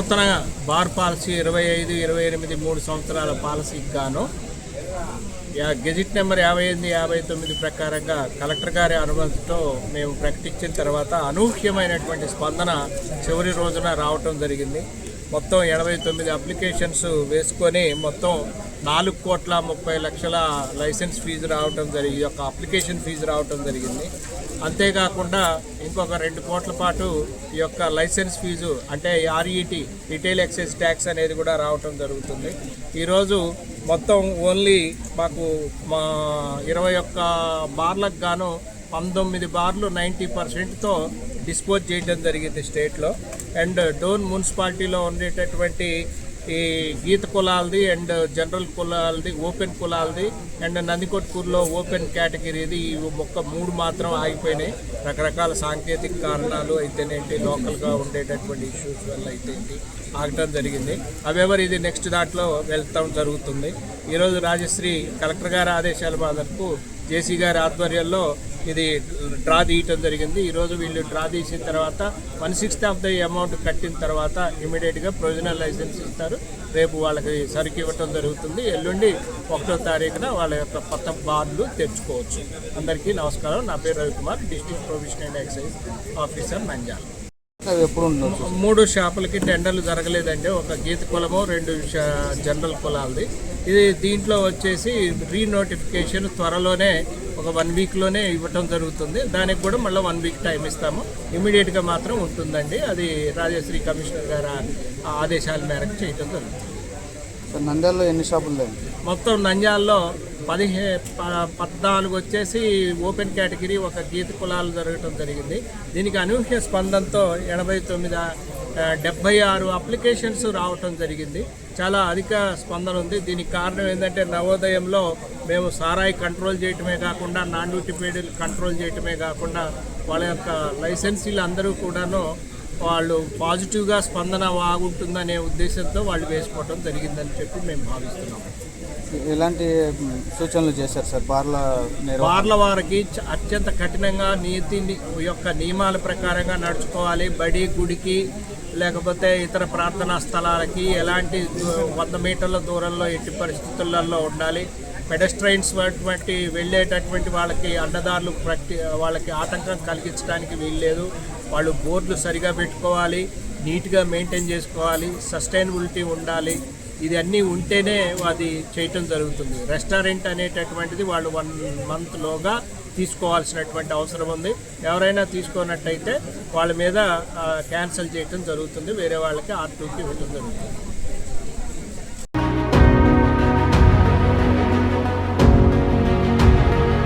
నూతన bar policy ఇరవై ఐదు ఇరవై ఎనిమిది మూడు సంవత్సరాల పాలసీకి గాను యా- గెజిట్ నెంబర్ యాభై ఎనిమిది యాభై తొమ్మిది ప్రకారంగా కలెక్టర్ గారి అనుమతితో మేము ప్రకటించిన తర్వాత అనూహ్యమైనటువంటి స్పందన చివరి రోజున రావటం జరిగింది. మొత్తం ఎనభై తొమ్మిది అప్లికేషన్స్ వేసుకొని మొత్తం నాలుగు కోట్ల ముప్పై లక్షల లైసెన్స్ ఫీజు రావటం జరిగి ఈ యొక్క అప్లికేషన్ ఫీజు రావటం జరిగింది. అంతేకాకుండా ఇంకొక రెండు కోట్ల పాటు ఈ యొక్క లైసెన్స్ ఫీజు అంటే ఆర్ఈటీ రిటైల్ ఎక్సైజ్ ట్యాక్స్ అనేది కూడా రావటం జరుగుతుంది. ఈరోజు మొత్తం ఓన్లీ మాకు మా ఇరవై ఒక్క బార్లకు గాను పంతొమ్మిది బార్లు నైంటీ పర్సెంట్తో డిస్పోజ్ చేయడం జరిగింది స్టేట్లో. అండ్ డోన్ మున్సిపాలిటీలో ఉండేటటువంటి ఈ గీత కులాలది అండ్ జనరల్ కులాలది ఓపెన్ కులాలది అండ్ నందికొట్కూరులో ఓపెన్ కేటగిరీది ఈ మొక్క మూడు మాత్రం ఆగిపోయినాయి. రకరకాల సాంకేతిక కారణాలు అయితేనేంటి లోకల్గా ఉండేటటువంటి ఇష్యూస్ వల్ల అయితేంటి ఆగటం జరిగింది. అవేవర్ ఇది నెక్స్ట్ దాంట్లో వెళ్తాం జరుగుతుంది. ఈరోజు రాజశ్రీ కలెక్టర్ గారి ఆదేశాల మేరకు జేసీ గారి ఆధ్వర్యంలో ఇది డ్రా తీయటం జరిగింది. ఈరోజు వీళ్ళు డ్రా తీసిన తర్వాత one sixth of the amount కట్టిన తర్వాత ఇమీడియట్గా ప్రొవిజనల్ లైసెన్స్ ఇస్తారు. రేపు వాళ్ళకి సరికి ఇవ్వటం జరుగుతుంది. ఎల్లుండి ఒకటో తారీఖున వాళ్ళ యొక్క కొత్త బార్లు తెచ్చుకోవచ్చు అందరికీ నమస్కారం. నా పేరు Ravikumar district provisional excise officer Nandyal మూడు షాపులకి టెండర్లు జరగలేదండి. ఒక గీత కులము రెండు జనరల్ కులాలది. ఇది దీంట్లో వచ్చేసి రీనోటిఫికేషన్ త్వరలోనే ఒక వన్ వీక్లోనే ఇవ్వటం జరుగుతుంది. దానికి కూడా మళ్ళీ వన్ వీక్ టైం ఇస్తాము. ఇమీడియట్గా మాత్రం ఉంటుందండి. అది రాజశ్రీ కమిషనర్ గారి ఆ- ఆదేశాల మేరకు చేయటం జరుగుతుంది. సార్ నంద్యాలలో ఎన్ని షాపులు లేవు? మొత్తం నంద్యాలలో పదిహే పద్నాలుగు వచ్చేసి ఓపెన్ కేటగిరీ ఒక గీత కులాలు జరగటం జరిగింది. దీనికి అనూహ్య స్పందనతో ఎనభై తొమ్మిది డెబ్బై ఆరు అప్లికేషన్స్ రావటం జరిగింది. చాలా అధిక స్పందన ఉంది. దీనికి కారణం ఏంటంటే నవోదయంలో మేము సారాయి కంట్రోల్ చేయటమే కాకుండా నాన్ డ్యూటీ పేడీలు కంట్రోల్ చేయటమే కాకుండా వాళ్ళ యొక్క లైసెన్సీలు అందరూ కూడాను వాళ్ళు పాజిటివ్గా స్పందన బాగుంటుందనే ఉద్దేశంతో వాళ్ళు వేసుకోవటం జరిగిందని చెప్పి మేము భావిస్తున్నాం. ఎలాంటి సూచనలు చేశారు సార్? బార్ల బార్ల వారికి అత్యంత కఠినంగా నీతి యొక్క నియమాల ప్రకారంగా నడుచుకోవాలి. బడి గుడికి లేకపోతే ఇతర ప్రార్థనా స్థలాలకి ఎలాంటి వంద మీటర్ల దూరంలో ఎట్టి పరిస్థితులలో ఉండాలి. పెడస్ట్రైన్స్ వంటి వెళ్ళేటటువంటి వాళ్ళకి అడ్డదారులు ప్రతి వాళ్ళకి ఆటంకం కలిగించడానికి వీల్లేదు. వాళ్ళు బోర్డులు సరిగా పెట్టుకోవాలి నీట్గా మెయింటైన్ చేసుకోవాలి సస్టైనబిలిటీ ఉండాలి. ఇది అన్నీ ఉంటేనే అది చేయటం జరుగుతుంది. రెస్టారెంట్ అనేటటువంటిది వాళ్ళు వన్ మంత్లోగా తీసుకోవాల్సినటువంటి అవసరం ఉంది. ఎవరైనా తీసుకున్నట్టయితే వాళ్ళ మీద క్యాన్సిల్ చేయటం జరుగుతుంది. వేరే వాళ్ళకి ఆర్టీకి ఇవ్వటం జరుగుతుంది.